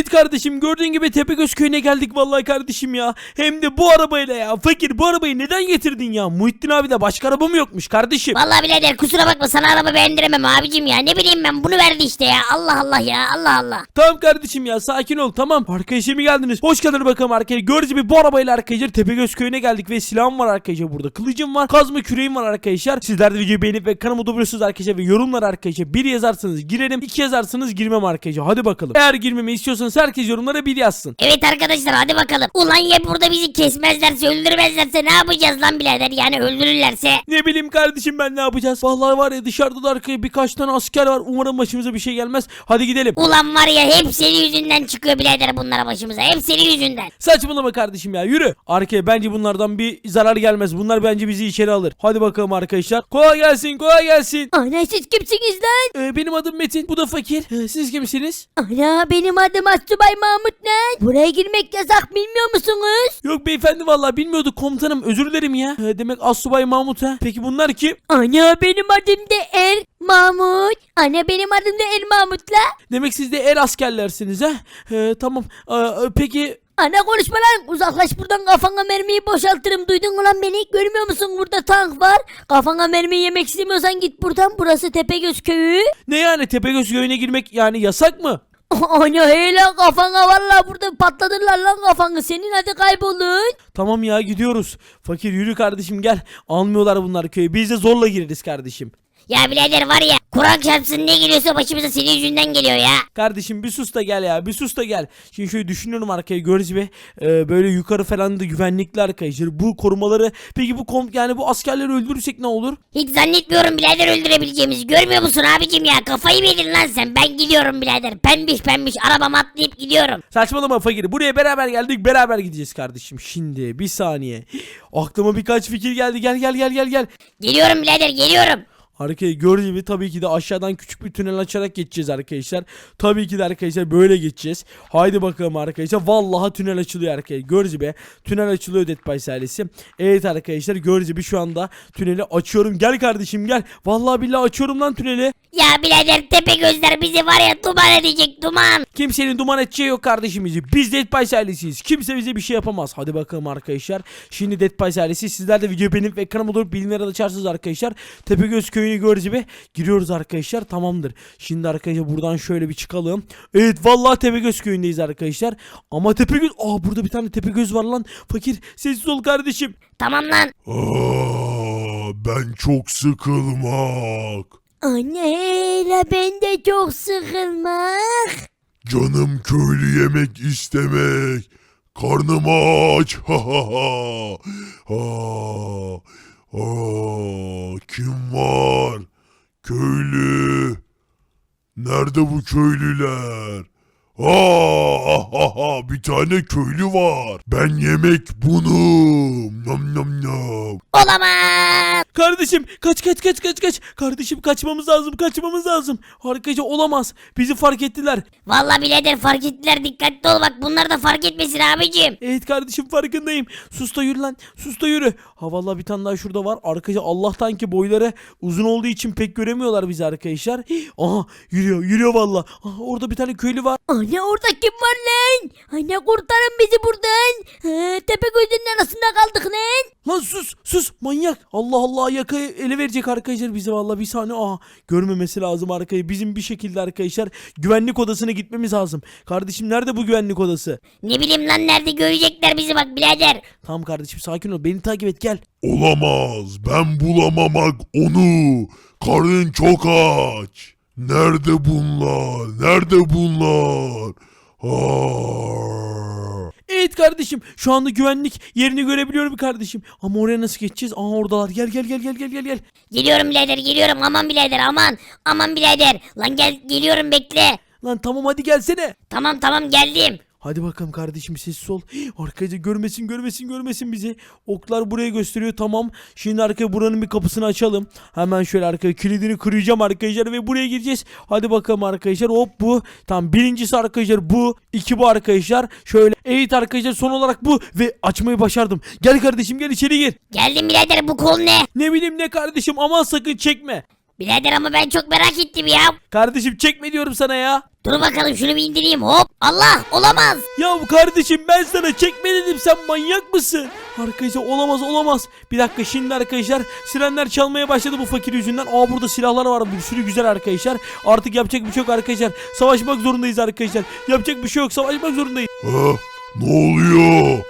Evet kardeşim gördüğün gibi Tepegöz köyüne geldik vallahi kardeşim ya. Hem de bu arabayla ya. Fakir bu arabayı neden getirdin ya? Muhittin abi de başka araba mı yokmuş kardeşim? Vallahi birader kusura bakma sana araba beğendiremem abicim ya. Ne bileyim ben bunu verdi işte ya. Allah Allah ya Allah Allah. Tamam kardeşim ya sakin ol tamam. Arkadaşlar mi geldiniz? Hoş geldiniz bakalım arkaya. Gördüğünüz gibi bu arabayla arkadaşlar Tepegöz köyüne geldik ve silahım var arkadaşlar burada. Kılıcım var, kazma küreğim var arkadaşlar. Sizler de videoyu beğenip ve kanalıma dobluyorsunuz arkadaşlar ve yorumlar arkadaşlar. Bir yazarsanız girerim, iki yazarsanız girmem arkadaşlar. Hadi bakalım. Eğer girmemi istiyorsanız herkes yorumlara bir yazsın. Evet arkadaşlar hadi bakalım. Ulan ya burada bizi kesmezlerse öldürmezlerse ne yapacağız lan birader yani öldürürlerse. Ne bileyim kardeşim ben ne yapacağız? Vallahi var ya dışarıda da arkaya birkaç tane asker var. Umarım başımıza bir şey gelmez. Hadi gidelim. Ulan var ya hep senin yüzünden çıkıyor birader bunlara başımıza. Hep senin yüzünden. Saçmalama kardeşim ya yürü. Arkaya bence bunlardan bir zarar gelmez. Bunlar bence bizi içeri alır. Hadi bakalım arkadaşlar. Kolay gelsin kolay gelsin. Ana siz kimsiniz lan? Ee, benim adım Metin. Bu da fakir. Ee, siz kimsiniz? Ana benim adım Asubay Mahmut lan. Buraya girmek yasak bilmiyor musunuz? Yok beyefendi vallahi bilmiyorduk komutanım. Özür dilerim ya. Ee, demek Assubay Mahmut ha. Peki bunlar kim? Ana benim adım da Er Mahmut. Ana benim adım da Er Mahmut la. Demek siz de el askerlersiniz ha. Ee, tamam. Ee, peki Ana konuşma lan uzaklaş buradan kafana mermiyi boşaltırım duydun mu lan beni görmüyor musun burada tank var kafana mermi yemek istemiyorsan git buradan burası Tepegöz köyü ne yani Tepegöz köyüne girmek yani yasak mı? Ana hey lan kafana valla burada patladırlar lan kafanı senin hadi kaybolun Tamam ya gidiyoruz. Fakir yürü kardeşim gel. Almıyorlar bunlar köyü. Biz de zorla gireriz kardeşim. Ya birader var ya Kur'an çarpsın ne geliyorsa başımıza senin yüzünden geliyor ya. Kardeşim bir sus da gel ya bir sus da gel. Şimdi şöyle düşünüyorum arkaya görüş ve e, böyle yukarı falan da güvenlikli arkadaşlar. Bu korumaları peki bu kom yani bu askerleri öldürürsek ne olur? Hiç zannetmiyorum birader öldürebileceğimizi. Görmüyor musun abicim ya? Kafayı mı yedin lan sen? Ben gidiyorum birader. Pembiş pembiş arabama atlayıp gidiyorum. Saçmalama fakir. Buraya beraber geldik beraber gideceğiz kardeşim. Şimdi bir saniye. Aklıma birkaç fikir geldi. Gel gel gel gel gel. Geliyorum birader geliyorum. Arkaya gördüğünüz gibi tabii ki de aşağıdan küçük bir tünel açarak geçeceğiz arkadaşlar. Tabii ki de arkadaşlar böyle geçeceğiz. Haydi bakalım arkadaşlar. Vallahi tünel açılıyor arkaya. Gördüğünüz gibi tünel açılıyor Dead by ailesi. Evet arkadaşlar gördüğünüz gibi şu anda tüneli açıyorum. Gel kardeşim gel. Vallahi billahi açıyorum lan tüneli. Ya birader tepe gözler bizi var ya duman edecek duman. Kimsenin duman edeceği yok kardeşimizi. Biz Dead by ailesiyiz. Kimse bize bir şey yapamaz. Hadi bakalım arkadaşlar. Şimdi Dead by ailesi sizler de videoyu beğenip ve kanalıma olup bildirimleri açarsınız arkadaşlar. Tepegöz köyünü gördüğünüz gibi giriyoruz arkadaşlar. Tamamdır. Şimdi arkadaşlar buradan şöyle bir çıkalım. Evet vallahi Tepegöz köyündeyiz arkadaşlar. Ama Tepegöz... Aa burada bir tane Tepegöz var lan. Fakir sessiz ol kardeşim. Tamam lan. Aa, ben çok sıkılmak. Anne la ben de çok sıkılmak Canım köylü yemek istemek. Karnım aç. Ha ha ha. Ha. Aa, kim var? Köylü. Nerede bu köylüler? Aa, ha, ha, ha, bir tane köylü var. Ben yemek bunum. Nam nam nam. Olamaz. Kardeşim kaç kaç kaç kaç kaç. Kardeşim kaçmamız lazım kaçmamız lazım. Arkadaşlar olamaz. Bizi fark ettiler. Vallahi birader fark ettiler dikkatli ol bak bunlar da fark etmesin abicim. Evet kardeşim farkındayım. Sus da yürü lan. Sus da yürü. Ha vallahi bir tane daha şurada var. Arkadaşlar Allah'tan ki boyları uzun olduğu için pek göremiyorlar bizi arkadaşlar. Hii, Aha yürüyor yürüyor vallahi. Aha, orada bir tane köylü var. Anne orada kim var lan? Anne kurtarın bizi buradan. Ha, Tepegöz'ün arasında kaldık lan. Lan sus sus manyak. Allah Allah yakayı ele verecek arkadaşlar bize vallahi bir saniye. Aha görmemesi lazım arkayı. Bizim bir şekilde arkadaşlar güvenlik odasına gitmemiz lazım. Kardeşim nerede bu güvenlik odası? Ne bileyim lan nerede görecekler bizi bak birader. Tamam kardeşim sakin ol. Beni takip et gel. Olamaz. Ben bulamamak onu. Karnın çok aç. Nerede bunlar? Nerede bunlar? Aa. Evet kardeşim şu anda güvenlik yerini görebiliyorum kardeşim. Ama oraya nasıl geçeceğiz? Aa oradalar. Gel gel gel gel gel gel gel. Geliyorum birader geliyorum aman birader aman. Aman birader. Lan gel geliyorum bekle. Lan tamam hadi gelsene. Tamam tamam geldim. Hadi bakalım kardeşim sessiz ol. Arkadaşlar görmesin görmesin görmesin bizi. Oklar buraya gösteriyor tamam. Şimdi arkaya buranın bir kapısını açalım. Hemen şöyle arkaya kilidini kıracağım arkadaşlar ve buraya gireceğiz. Hadi bakalım arkadaşlar hop bu. Tamam birincisi arkadaşlar bu. iki bu arkadaşlar. Şöyle evet arkadaşlar son olarak bu. Ve açmayı başardım. Gel kardeşim gel içeri gir. Geldim birader bu kol ne? Ne bileyim ne kardeşim aman sakın çekme. Birader ama ben çok merak ettim ya. Kardeşim çekme diyorum sana ya. Dur bakalım şunu bir indireyim hop. Allah olamaz. Ya kardeşim ben sana çekme dedim sen manyak mısın? Arkadaşlar olamaz olamaz. Bir dakika şimdi arkadaşlar sirenler çalmaya başladı bu fakir yüzünden. Aa burada silahlar var bir sürü güzel arkadaşlar. Artık yapacak bir şey yok arkadaşlar. Savaşmak zorundayız arkadaşlar. Yapacak bir şey yok savaşmak zorundayız. Ha? Ne oluyor?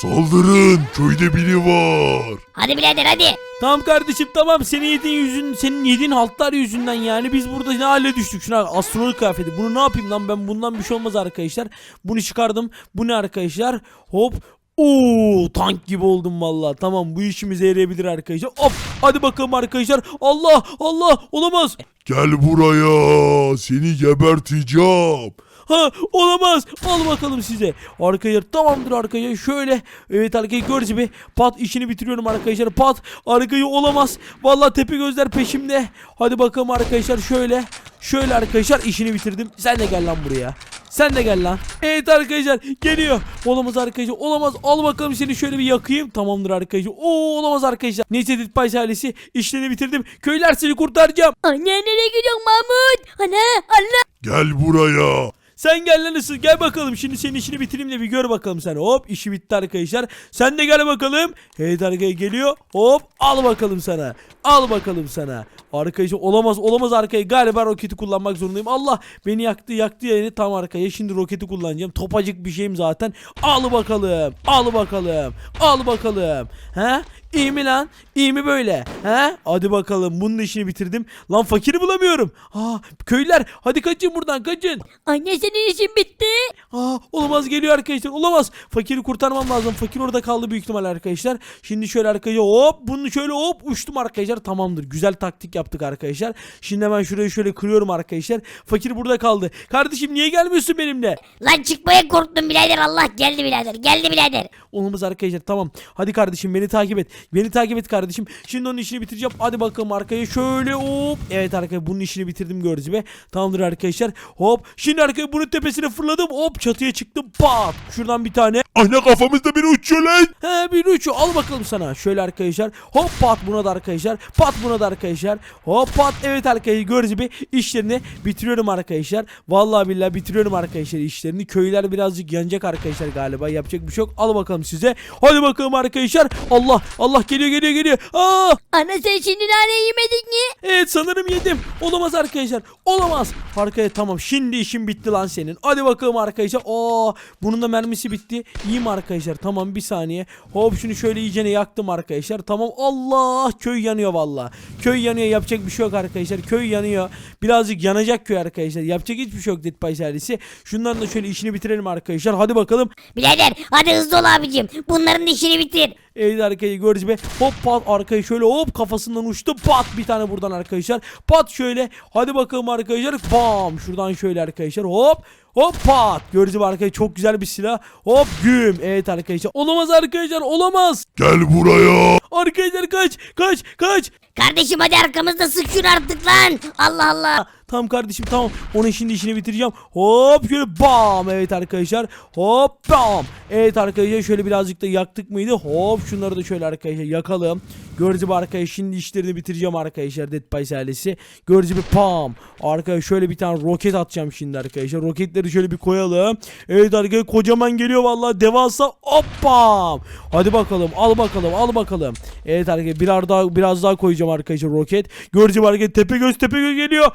Saldırın köyde biri var. Hadi birader hadi. Tamam kardeşim tamam. Senin yediğin yüzün senin yediğin haltlar yüzünden yani biz burada ne hale düştük? Şuna astronot kıyafeti. Bunu ne yapayım lan ben? Bundan bir şey olmaz arkadaşlar. Bunu çıkardım. Bu ne arkadaşlar? Hop. Oo tank gibi oldum valla tamam bu işimize yarayabilir arkadaşlar. Hop hadi bakalım arkadaşlar. Allah Allah olamaz. Gel buraya. Seni geberteceğim. Ha olamaz. Al bakalım size. Arkadaşlar tamamdır arkadaşlar. Şöyle. Evet arkadaşlar gördüğünüz gibi pat işini bitiriyorum arkadaşlar. Pat arkayı olamaz. Vallahi tepe gözler peşimde. Hadi bakalım arkadaşlar şöyle. Şöyle arkadaşlar işini bitirdim. Sen de gel lan buraya. Sen de gel lan. Evet arkadaşlar geliyor. Olamaz arkadaşlar. Olamaz. Al bakalım seni şöyle bir yakayım. Tamamdır arkadaşlar. Oo olamaz arkadaşlar. Neyse Ditpay ailesi işlerini bitirdim. Köyler seni kurtaracağım. Anne nereye gidiyorsun Mahmut? Ana Allah. Gel buraya. Sen gel lan ısır gel bakalım. Şimdi senin işini bitireyim de bir gör bakalım sen. Hop işi bitti arkadaşlar. Sen de gel bakalım. Evet arkaya geliyor. Hop al bakalım sana. Al bakalım sana. Arkadaşlar olamaz olamaz arkaya. Galiba roketi kullanmak zorundayım. Allah beni yaktı yaktı yani tam arkaya. Şimdi roketi kullanacağım. Topacık bir şeyim zaten. Al bakalım al bakalım al bakalım. He İyi mi lan? İyi mi böyle? He? Hadi bakalım bunun işini bitirdim. Lan fakiri bulamıyorum. Aa, köylüler hadi kaçın buradan kaçın. Anne senin işin bitti. Aa, olamaz geliyor arkadaşlar olamaz. Fakiri kurtarmam lazım. Fakir orada kaldı büyük ihtimal arkadaşlar. Şimdi şöyle arkaya hop bunu şöyle hop uçtum arkadaşlar. Tamamdır. Güzel taktik yaptık arkadaşlar. Şimdi hemen şurayı şöyle kırıyorum arkadaşlar. Fakir burada kaldı. Kardeşim niye gelmiyorsun benimle? Lan çıkmaya korktum birader Allah geldi birader geldi birader. Olamaz arkadaşlar tamam. Hadi kardeşim beni takip et. Beni takip et kardeşim. Şimdi onun işini bitireceğim. Hadi bakalım arkaya şöyle hop. Evet arkadaşlar bunun işini bitirdim gördüğünüz gibi. Tamamdır arkadaşlar. Hop. Şimdi arkaya bunun tepesine fırladım. Hop çatıya çıktım. Pat. Şuradan bir tane. Ana kafamızda biri uçuyor lan. He bir uçu al bakalım sana. Şöyle arkadaşlar. Hop pat buna da arkadaşlar. Pat buna da arkadaşlar. Hop pat evet arkadaşlar gördüğünüz gibi işlerini bitiriyorum arkadaşlar. Vallahi billahi bitiriyorum arkadaşlar işlerini. Köyler birazcık yanacak arkadaşlar galiba. Yapacak bir şey yok. Al bakalım size. Hadi bakalım arkadaşlar. Allah Allah geliyor geliyor geliyor. Aa! Anne sen şimdi nane yemedin mi? Evet sanırım yedim. Olamaz arkadaşlar. Olamaz. Arkaya tamam şimdi işin bitti lan senin. Hadi bakalım arkadaşlar. Aa bunun da mermisi bitti. İyi mi arkadaşlar? Tamam bir saniye. Hop şunu şöyle iyicene yaktım arkadaşlar. Tamam Allah köy yanıyor valla. Köy yanıyor yapacak bir şey yok arkadaşlar. Köy yanıyor. Birazcık yanacak köy arkadaşlar. Yapacak hiçbir şey yok Dead by Service'i. Şunların da şöyle işini bitirelim arkadaşlar. Hadi bakalım. Birader hadi hızlı ol abicim. Bunların da işini bitir. Evet arkayı gördüğünüz gibi hop pat arkayı şöyle hop kafasından uçtu pat bir tane buradan arkadaşlar. Pat şöyle hadi bakalım arkadaşlar. Bam şuradan şöyle arkadaşlar hop hop pat. Gördüğünüz gibi arkaya çok güzel bir silah. Hop güm. Evet arkadaşlar olamaz arkadaşlar olamaz. Gel buraya. arkadaşlar kaç kaç kaç. Kardeşim hadi arkamızda sık şunu artık lan. Allah Allah. Tamam kardeşim tamam. Onun şimdi işini bitireceğim. Hop şöyle bam. Evet arkadaşlar. Hop bam. Evet arkadaşlar şöyle birazcık da yaktık mıydı? Hop şunları da şöyle arkadaşlar yakalım. Gördüğünüz gibi arkadaşlar şimdi işlerini bitireceğim arkadaşlar Dead by ailesi. Gördüğünüz gibi pam. Arkaya şöyle bir tane roket atacağım şimdi arkadaşlar. Roketleri şöyle bir koyalım. Evet arkadaşlar kocaman geliyor vallahi devasa. Hop bam. Hadi bakalım al bakalım al bakalım. Evet arkadaşlar biraz daha biraz daha koyacağım arkadaşlar roket. Gördüğünüz gibi arkadaşlar tepe göz tepe göz geliyor.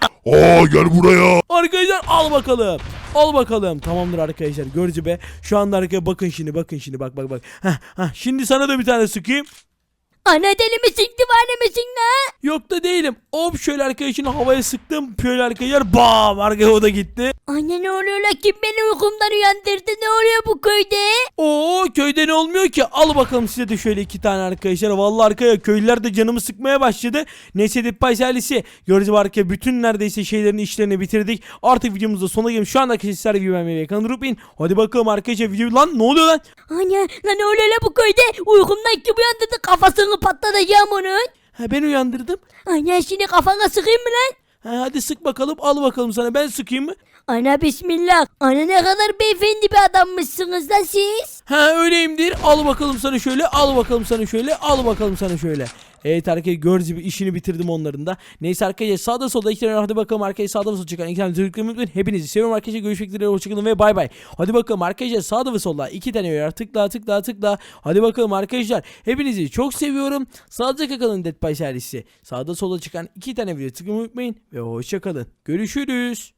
Aa gel buraya. Arkadaşlar al bakalım. Al bakalım. Tamamdır arkadaşlar. Görücü be. Şu anda arkaya bakın şimdi bakın şimdi bak bak bak. Heh, heh. Şimdi sana da bir tane sıkayım. Anne deli misin divane misin la? Yok da değilim. Hop şöyle arkadaşını havaya sıktım. Şöyle arkadaşlar bam arkaya o da gitti. Anne ne oluyor la kim beni uykumdan uyandırdı ne oluyor bu köyde? Oo köyde ne olmuyor ki? Al bakalım size de şöyle iki tane arkadaşlar. Vallahi arkaya köylüler de canımı sıkmaya başladı. Neyse Dipay ailesi. Gördüğünüz gibi arkaya bütün neredeyse şeylerin işlerini bitirdik. Artık videomuzda sona gelmiş. Şu anda arkadaşlar video beğenmeyi kanalı unutmayın. Hadi bakalım arkadaşlar video lan ne oluyor lan? Anne la ne oluyor la bu köyde? Uykumdan kim uyandırdı kafasını patlatacağım onun. Ha, ben uyandırdım. Anne şimdi kafana sıkayım mı lan? Ha, hadi sık bakalım. Al bakalım sana. Ben sıkayım mı? Ana bismillah. Ana ne kadar beyefendi bir adammışsınız lan siz. Ha öyleyimdir. Al bakalım sana şöyle. Al bakalım sana şöyle. Al bakalım sana şöyle. Evet arkadaşlar gördüğünüz gibi işini bitirdim onların da. Neyse arkadaşlar sağda solda iki tane hadi bakalım arkadaşlar sağda solda çıkan iki tane unutmayın. Hepinizi seviyorum arkadaşlar. Görüşmek üzere. Hoşçakalın ve bay bay. Hadi bakalım arkadaşlar sağda ve solda iki tane yer tıkla tıkla tıkla. Hadi bakalım arkadaşlar. Hepinizi çok seviyorum. Sağlıcakla kalın Dead by serisi. Sağda solda çıkan iki tane video tıklamayı unutmayın. Ve hoşçakalın. Görüşürüz.